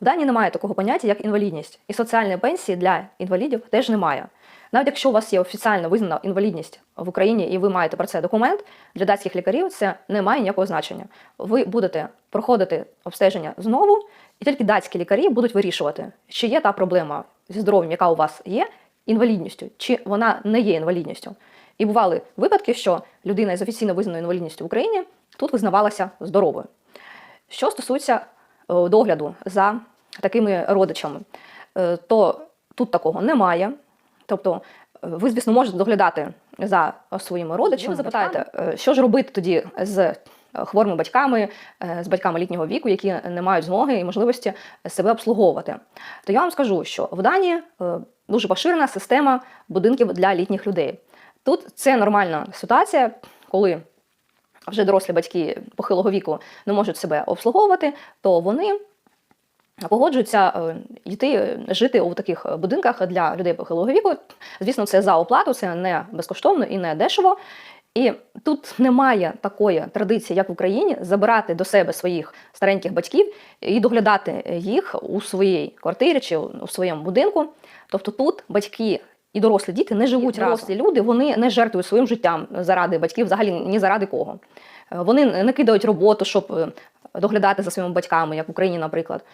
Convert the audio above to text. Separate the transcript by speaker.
Speaker 1: В Данії немає такого поняття, як інвалідність, і соціальної пенсії для інвалідів теж немає. Навіть якщо у вас є офіційно визнана інвалідність в Україні і ви маєте про це документ, для датських лікарів це не має ніякого значення. Ви будете проходити обстеження знову, і тільки датські лікарі будуть вирішувати, чи є та проблема зі здоров'ям, яка у вас є, інвалідністю, чи вона не є інвалідністю. І бували випадки, що людина із офіційно визнаною інвалідністю в Україні тут визнавалася здоровою. Що стосується е, догляду за такими родичами, е, то тут такого немає. Тобто, ви, звісно, можете доглядати за своїми родичами. Ви запитаєте, е, що ж робити тоді з е, хворими батьками, з батьками літнього віку, які не мають змоги і можливості себе обслуговувати. То я вам скажу, що в Данії дуже поширена система будинків для літніх людей. Тут це нормальна ситуація, коли вже дорослі батьки похилого віку не можуть себе обслуговувати, то вони погоджуються е, йти е, жити у таких будинках для людей похилого віку. Звісно, це за оплату, це не безкоштовно і не дешево. І тут немає такої традиції, як в Україні, забирати до себе своїх стареньких батьків і доглядати їх у своїй квартирі чи у своєму будинку. Тобто тут батьки і дорослі діти не живуть разом. Дорослі люди, вони не жертвують своїм життям заради батьків, взагалі ні заради кого. Е, Вони не кидають роботу, щоб е, доглядати за своїми батьками, як в Україні, наприклад.